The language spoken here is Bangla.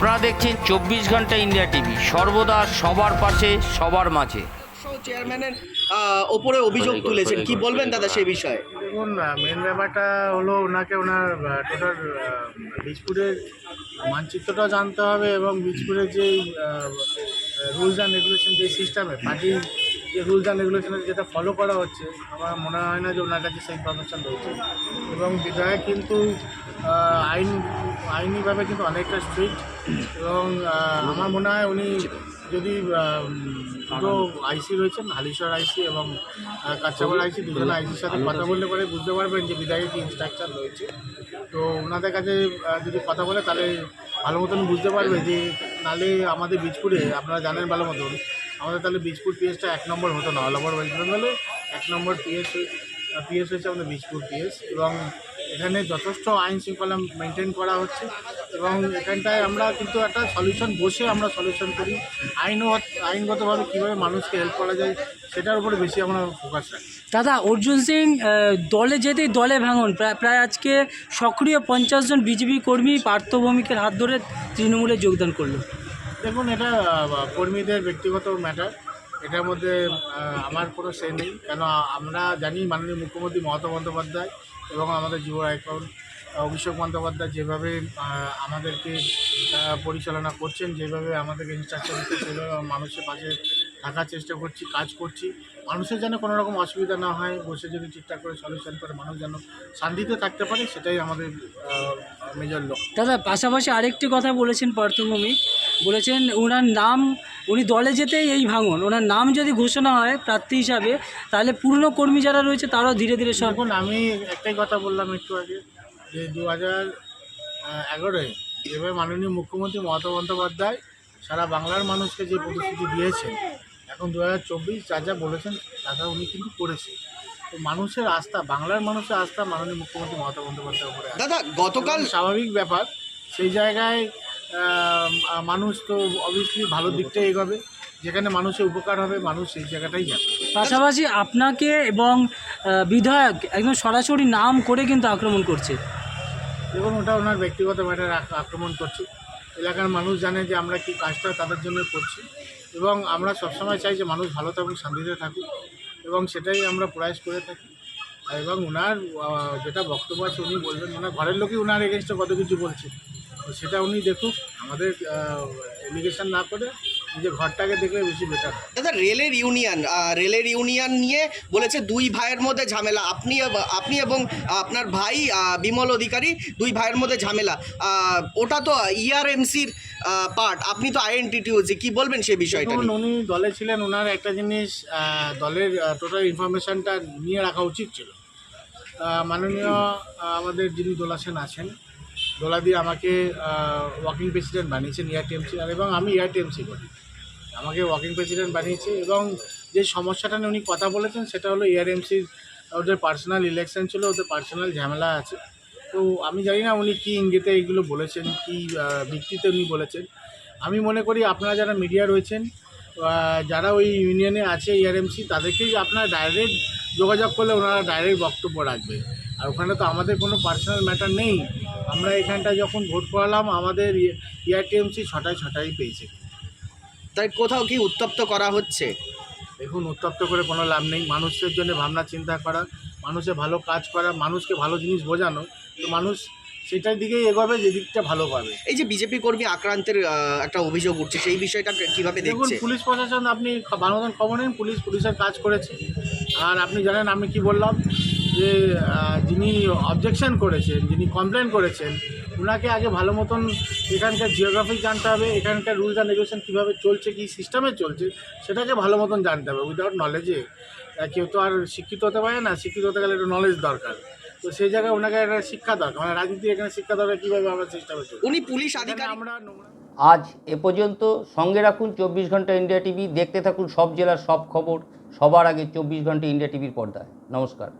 আপনারা দেখছেন চব্বিশ ঘণ্টা ইন্ডিয়া টিভি। সর্বদা সবার পাশে সবার মাঝে। চেয়ারম্যানের ওপরে অভিযোগ তুলেছেন। কি বলবেন দাদা সেই বিষয়ে? দেখুন মেন ব্যাপারটা হলো ওনাকে ওনার টোটাল বীজপুরের মানচিত্রটা জানতে হবে এবং বীজপুরের যে রুলস অ্যান্ড রেগুলেশন যে সিস্টেমে পার্টির যে রুলস অ্যান্ড রেগুলেশনের যেটা ফলো করা হচ্ছে আমার মনে হয় না যে ওনার কাছে সেই ইনফরমেশান রয়েছে। এবং বিধায়ক কিন্তু আইন আইনিভাবে কিন্তু অনেকটা স্ট্রিক্ট এবং আমার মনে হয় উনি যদি দুটো আইসি রয়েছেন হালিশ্বর আইসি এবং আহ, কাঁচাপাড়া আইসি দুজন আইসির সাথে কথা বললে পরে বুঝতে পারবেন যে বিধায়কের কি ইনস্ট্রাকচার রয়েছে। তো ওনাদের কাছে যদি কথা বলে তাহলে ভালো মতন বুঝতে পারবে যে নালে আমাদের বীজপুরে আপনারা জানেন ভালো মতন আমাদের তাহলে বীজপুর পিএসটা এক নম্বর হতো না অল ওভার ওয়েস্ট বেঙ্গলে এক নম্বর পিএস পিএস হয়েছে আমাদের বীজপুর পিএস এবং এখানে যথেষ্ট আইন শৃঙ্খলা মেনটেন করা হচ্ছে এবং এখানটায় আমরা কিন্তু একটা সলিউশন বসে আমরা সলিউশন করি। আইন আইনগতভাবে কীভাবে মানুষকে হেল্প করা যায় সেটার উপরে বেশি আমরা ফোকাস রাখি। দাদা, অর্জুন সিং দলে যেতেই দলে ভাঙন প্রায় প্রায় আজকে সক্রিয় পঞ্চাশ জন বিজেপি কর্মী পার্থ ভৌমিকের হাত ধরে তৃণমূলে যোগদান করল। দেখুন, এটা কর্মীদের ব্যক্তিগত ম্যাটার এটার মধ্যে আমার কোনো সে নেই। কেন, আমরা জানি মাননীয় মুখ্যমন্ত্রী মমতা বন্দ্যোপাধ্যায় এবং আমাদের যুব আইকন অভিষেক বন্দ্যোপাধ্যায় যেভাবে আমাদেরকে পরিচালনা করছেন, যেভাবে আমাদেরকে ইনস্ট্রাকচার দিচ্ছেন সেভাবে মানুষের পাশে থাকার চেষ্টা করছি কাজ করছি। মানুষের যেন কোনো রকম অসুবিধা না হয় বসে যদি ঠিকঠাক করে সলিউশন করে মানুষ যেন শান্তিতে থাকতে পারে সেটাই আমাদের মেজর লক্ষ্য। দাদা পাশাপাশি আরেকটি কথা বলেছেন পার্থভূমি। বলেছেন ওনার নাম উনি দলে যেতেই এই ভাঙন। ওনার নাম যদি ঘোষণা হয় প্রার্থী হিসাবে তাহলে পুরনো কর্মী যারা রয়েছে তারাও ধীরে ধীরে সব আমি একটাই কথা বললাম একটু আগে যে দু হাজার এগারোয় যেভাবে মাননীয় মুখ্যমন্ত্রী মমতা বন্দ্যোপাধ্যায় সারা বাংলার মানুষকে যে প্রতিশ্রুতি দিয়েছেন এখন দু হাজার চব্বিশ যা যা বলেছেন তা উনি কিন্তু করেছে তো মানুষের আস্থা বাংলার মানুষের আস্থা মাননীয় মুখ্যমন্ত্রী মমতা বন্দ্যোপাধ্যায়ের উপরে দাদা গতকাল স্বাভাবিক ব্যাপার সেই জায়গায় মানুষ তো অবভিয়াসলি ভালো দিকটাই এগোবে। যেখানে মানুষের উপকার হবে মানুষ সেই জায়গাটাই যাবে। পাশাপাশি আপনাকে এবং বিধায়ক একদম সরাসরি নাম করে কিন্তু আক্রমণ করছে। দেখুন ওটা ওনার ব্যক্তিগত ম্যাটার আক্রমণ করছে। এলাকার মানুষ জানে যে আমরা কি কাজটা তাদের জন্য করছি এবং আমরা সবসময় চাই যে মানুষ ভালো থাকুক শান্তিতে থাকুক এবং সেটাই আমরা প্রয়াস করে থাকি এবং ওনার যেটা বক্তব্য আছে উনি বলবেন ওনার ঘরের লোকই ওনার এগেনস্টে কত কিছু বলছে সেটা উনি দেখুক আমাদের এলিগেশন না করে নিজের ঘরটাকে দেখলে বেশি বেটার দাদা রেলের ইউনিয়ন রেলের ইউনিয়ন নিয়ে বলেছে দুই ভাইয়ের মধ্যে ঝামেলা। আপনি আপনি এবং আপনার ভাই বিমল অধিকারী দুই ভাইয়ের মধ্যে ঝামেলা। ওটা তো E ইআরএমসির পার্ট আপনি তো আইএনটিটিউজি কি বলবেন সেই বিষয়টা উনি দলে ছিলেন ওনার একটা জিনিস দলের টোটাল ইনফরমেশনটা নিয়ে রাখা উচিত ছিল। মাননীয় আমাদের যিনি দোলাসেন আছেন দোলা দিয়ে আমাকে ওয়াকিং প্রেসিডেন্ট বানিয়েছেন এআরটিএমসি আর এবং আমি এআরটিএমসি করি। আমাকে ওয়াকিং প্রেসিডেন্ট বানিয়েছে এবং যে সমস্যাটা নিয়ে উনি কথা বলেছেন সেটা হলো এআরএমসির ওদের পার্সোনাল ইলেকশন ছিল, ওদের পার্সোনাল ঝামেলা আছে। তো আমি জানি না উনি কী ইঙ্গিতে এইগুলো বলেছেন, কী ভিত্তিতে উনি বলেছেন। আমি মনে করি আপনারা যারা মিডিয়া রয়েছেন যারা ওই ইউনিয়নে আছে ইআরএমসি তাদেরকেই আপনারা ডাইরেক্ট যোগাযোগ করলে ওনারা ডাইরেক্ট বক্তব্য রাখবে। আর ওখানে তো আমাদের কোনো পার্সোনাল ম্যাটার নেই। আমরা এখানটা যখন ভোট করালাম আমাদের ইআরটিএমসি ছটায় ছটাই পেয়েছে। তাই কোথাও কি উত্তপ্ত করা হচ্ছে? দেখুন উত্তপ্ত করে কোনো লাভ নেই। মানুষের জন্য ভাবনা চিন্তা করা মানুষের ভালো কাজ করা মানুষকে ভালো জিনিস বোঝানো তো মানুষ সেটার দিকেই এগোবে যে দিকটা ভালো পাবে। এই যে বিজেপি কর্মী আক্রান্তের একটা অভিযোগ উঠছে সেই বিষয়টা কীভাবে দেখুন পুলিশ প্রশাসন আপনি মতন খবর নিন পুলিশ পুলিশের কাজ করেছে। আর আপনি জানেন আমি কি বললাম? যে যিনি অবজেকশন করেছেন যিনি কমপ্লেন করেছেন ওনাকে আগে ভালো মতন এখানকার জিওগ্রাফি জানতে হবে এখানকার রুলস অ্যান্ড রেগুলেশন কীভাবে চলছে কী সিস্টেমে চলছে সেটাকে ভালো মতন জানতে হবে উইদাউট নলেজে কেউ তো আর শিক্ষিত হতে পারে না শিক্ষিত হতে গেলে একটু নলেজ দরকার। তো সেই জায়গায় ওনাকে একটা শিক্ষা দরকার মানে রাজনীতি এখানে শিক্ষা দরকার কীভাবে আমরা সিস্টেমে চলছে। উনি পুলিশ আধিকারিক। আমরা আজ এ পর্যন্ত সঙ্গে রাখুন চব্বিশ ঘণ্টা ইন্ডিয়া টিভি দেখতে থাকুন সব জেলার সব খবর সবার আগে চব্বিশ ঘণ্টা ইন্ডিয়া টিভির পর্দায়। নমস্কার।